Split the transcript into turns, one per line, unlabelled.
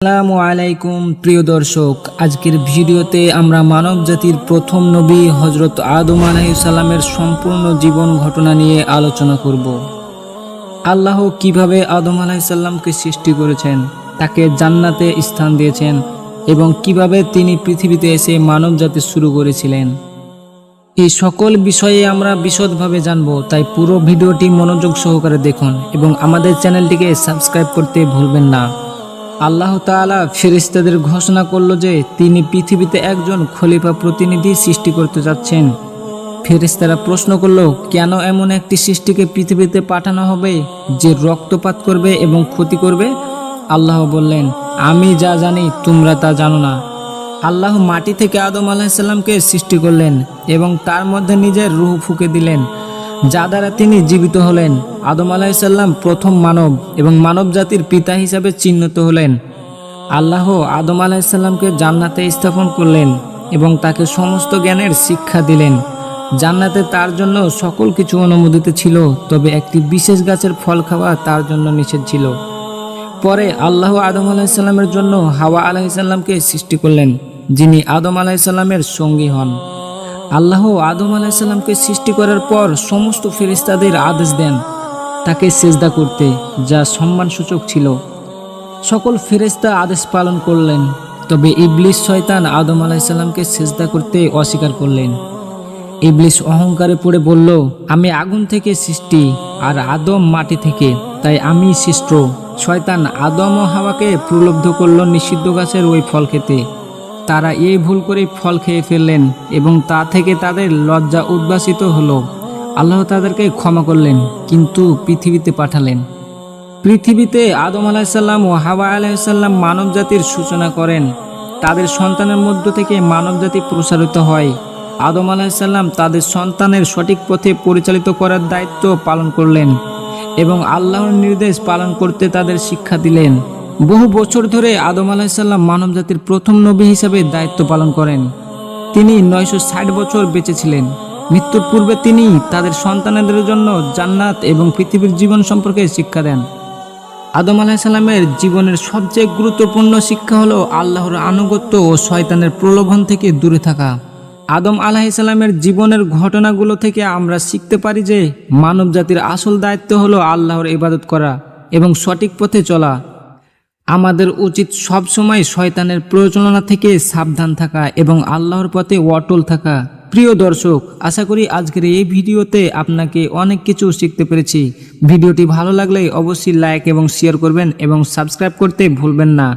আসসালামু আলাইকুম, প্রিয় দর্শক। আজকের ভিডিওতে আমরা মানব জাতির প্রথম নবী হজরত আদম আলাইসাল্লামের সম্পূর্ণ জীবন ঘটনা নিয়ে আলোচনা করব। আল্লাহ কীভাবে আদম আলাইসাল্লামকে সৃষ্টি করেছেন, তাকে জান্নাতে স্থান দিয়েছেন, এবং কীভাবে তিনি পৃথিবীতে এসে মানব জাতি শুরু করেছিলেন। এই সকল বিষয়ে আমরা বিশদভাবে জানব, তাই পুরো ভিডিওটি মনোযোগ সহকারে দেখুন এবং আমাদের চ্যানেলটিকে সাবস্ক্রাইব করতে ভুলবেন না। আল্লাহ তাআলা ফেরেশতাদের ঘোষণা করল যে তিনি পৃথিবীতে একজন খলিফা প্রতিনিধি সৃষ্টি করতে যাচ্ছেন। ফেরেশতারা প্রশ্ন করল, কেন এমন একটি সৃষ্টিকে পৃথিবীতে পাঠানো হবে যে রক্তপাত করবে এবং ক্ষতি করবে? আল্লাহ বললেন, আমি যা জানি, তোমরা তা জানো না। আল্লাহ মাটি থেকে আদম আলাহিসাল্লামকে সৃষ্টি করলেন এবং তার মধ্যে নিজের রুহ ফুঁকে দিলেন। যা দ্বারা তিনি জীবিত হলেন। আদম আলাহিসাল্লাম প্রথম মানব এবং মানব জাতির পিতা হিসাবে চিহ্নিত হলেন। আল্লাহ আদম আলাহিসাল্লামকে জান্নাতে স্থাপন করলেন এবং তাকে সমস্ত জ্ঞানের শিক্ষা দিলেন। জান্নাতে তার জন্য সকল কিছু অনুমোদিত ছিল, তবে একটি বিশেষ গাছের ফল খাওয়া তার জন্য নিষেধ ছিল। পরে আল্লাহ আদম আলাহিসাল্লামের জন্য হাওয়া আলাহিসাল্লামকে সৃষ্টি করলেন, যিনি আদম আলাহিসাল্লামের সঙ্গী হন। আল্লাহ আদম আলাহিসাল্লামকে সৃষ্টি করার পর সমস্ত ফেরিস্তাদের আদেশ দেন তাকে সেজদা করতে, যা সম্মানসূচক ছিল। সকল ফেরেস্তা আদেশ পালন করলেন, তবে ইবলিস শয়তান আদম আলাহিসাল্লামকে সেজদা করতে অস্বীকার করলেন। ইবলিস অহংকারে পড়ে বলল, আমি আগুন থেকে সৃষ্টি আর আদম মাটি থেকে, তাই আমি সৃষ্ট শয়তান আদম ও হাওয়াকে প্রলব্ধ করল নিষিদ্ধ গাছের ওই ফল খেতে। তারা এই ভুল করে ফল খেয়ে ফেললেন এবং তা থেকে তাদের লজ্জা উদ্ভাসিত হলো। আল্লাহ তাদেরকে ক্ষমা করলেন, কিন্তু পৃথিবীতে পাঠালেন। পৃথিবীতে আদম আলাহিসাল্লাম ও হাওয়া আলাহিসাল্লাম মানব জাতির সূচনা করেন। তাদের সন্তানের মধ্য থেকে মানব জাতি প্রসারিত হয়। আদম আলাহিসাল্লাম তাদের সন্তানের সঠিক পথে পরিচালিত করার দায়িত্ব পালন করলেন এবং আল্লাহর নির্দেশ পালন করতে তাদের শিক্ষা দিলেন। বহু বছর ধরে আদম আলাহিসাল্লাম মানব জাতির প্রথম নবী হিসাবে দায়িত্ব পালন করেন। তিনি নয়শো ষাট বছর বেঁচে ছিলেন। মৃত্যুর পূর্বে তিনি তাদের সন্তানদের জন্য জান্নাত এবং পৃথিবীর জীবন সম্পর্কে শিক্ষা দেন। আদম আলাহিসাল্লামের জীবনের সবচেয়ে গুরুত্বপূর্ণ শিক্ষা হলো আল্লাহর আনুগত্য ও শয়তানের প্রলোভন থেকে দূরে থাকা। আদম আলাহিসাল্লামের জীবনের ঘটনাগুলো থেকে আমরা শিখতে পারি যে মানব জাতির আসল দায়িত্ব হলো আল্লাহর ইবাদত করা এবং সঠিক পথে চলা। আমাদের উচিত সবসময় শয়তানের প্রয়োজননা থেকে সাবধান থাকা এবং আল্লাহর পথে অটল থাকা। প্রিয় দর্শক, আশা করি আজকের এই ভিডিওতে আপনাকে অনেক কিছু শিখতে পেরেছি। ভিডিওটি ভালো লাগলে অবশ্যই লাইক এবং শেয়ার করবেন এবং সাবস্ক্রাইব করতে ভুলবেন না।